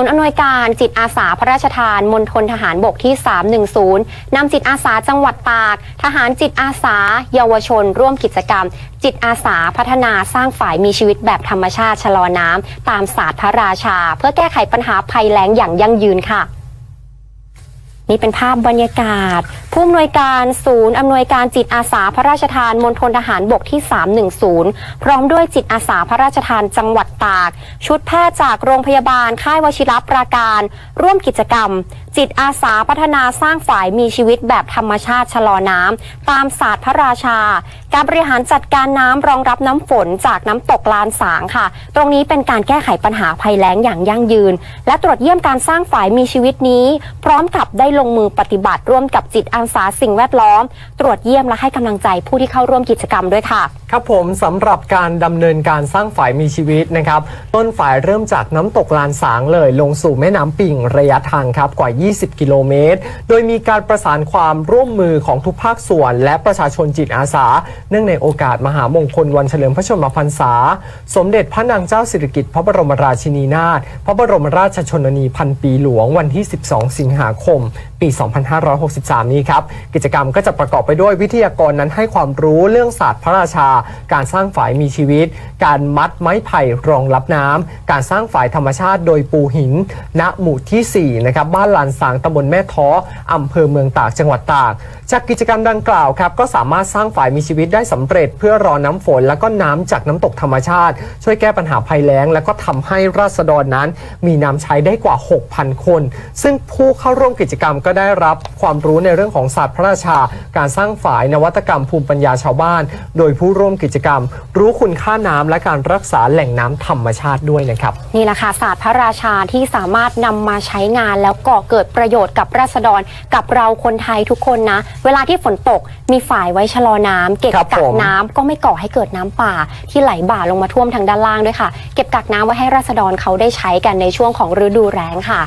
ศูนย์อำนวยการจิตอาสาพระราชทานมณฑลทหารบกที่ 310 นำจิตอาสาจังหวัดตาก ทหารจิตอาสา เยาวชน ร่วมกิจกรรม จิตอาสาพัฒนาสร้างฝ่ายมีชีวิตแบบธรรมชาติชะลอน้ำตามศาสตร์พระราชา เพื่อแก้ไขปัญหาภัยแล้งอย่างยั่งยืนค่ะ นี่เป็นภาพบรรยากาศ ผู้อำนวยการศูนย์อำนวยการจิตอาสาพระราชทานมณฑลทหารบกที่ 310 พร้อมด้วยจิตอาสาพระราชทานจังหวัดตาก ชุดแพทย์จากโรงพยาบาลค่ายวชิรปราการ ร่วมกิจกรรมจิตอาสาพัฒนาสร้างฝ่ายมีชีวิตแบบธรรมชาติชะลอน้ำตามศาสตร์พระราชา การบริหารจัดการน้ำรองรับน้ำฝนจากน้ำตกลานสางค่ะ ตรงนี้เป็นการแก้ไขปัญหาภัยแล้งอย่างยั่งยืน และตรวจเยี่ยมการสร้างฝ่ายมีชีวิตนี้ พร้อมกับได้ลงมือปฏิบัติร่วมกับจิตอาสาสิ่งแวดล้อม ตรวจเยี่ยมและให้กำลังใจผู้ที่เข้าร่วมกิจกรรมด้วยค่ะครับผมสำหรับการดำเนินการสร้างฝ่ายมีชีวิตนะครับ ต้นฝ่ายเริ่มจากน้ำตกลานสางเลยลงสู่แม่น้ำปิ่งระยะทางครับกว่า 20 กิโลเมตร โดยมีการประสานความร่วมมือของทุกภาคส่วน และประชาชนจิตอาสา เนื่องในโอกาสมหามงคลวันเฉลิมพระชนมพรรษา สมเด็จพระนางเจ้าสิริกิติ์พระบรมราชินีนาถพระบรมราชชนนีพันปีหลวงวันที่ 12 สิงหาคม ปี 2563 นี้ครับกิจกรรมก็จะประกอบไปด้วยวิทยากรนั้นให้ความรู้เรื่องศาสตร์พระราชาการสร้างฝายมีชีวิต การมัดไม้ไผ่รองรับน้ำการสร้างฝายธรรมชาติโดยปูหิน ณ หมู่ที่ 4 นะครับ บ้านลานสางตำบลแม่ท้ออำเภอเมืองตาก จังหวัดตาก จากกิจกรรมดังกล่าวครับ ก็สามารถสร้างฝายมีชีวิตได้สำเร็จ เพื่อรอน้ำฝน แล้วก็น้ำจากน้ำตกธรรมชาติ ช่วยแก้ปัญหาภัยแล้ง แล้วก็ทำให้ราษฎรนั้น มีน้ำใช้ได้กว่า 6,000 คน ซึ่งผู้เข้าร่วมกิจกรรมก็ได้รับความรู้ในเรื่องของศาสตร์พระราชา การสร้างฝายนวัตกรรมภูมิปัญญาชาวบ้าน โดยผู้ร่วมกิจกรรม รู้คุณค่าน้ำและการรักษาแหล่งน้ำธรรมชาติด้วยนะครับ นี่แหละค่ะศาสตร์พระราชาที่สามารถนำมาใช้งานแล้วก่อเกิดประโยชน์กับราษฎรกับเราคนไทยทุกคนนะ เวลาที่ฝนตกมีฝ่ายไว้ชะลอน้ำเก็บครับกัผกมน้ำก็ไม่ก่อให้เกิดน้ำป่า ที่ไหลบ่าลงมาท่วมทางด้านล่างด้วยค่ะ เก็บกักน้ำไว้ให้ราษฎรเขาได้ใช้กันในช่วงของฤดูแล้งค่ะ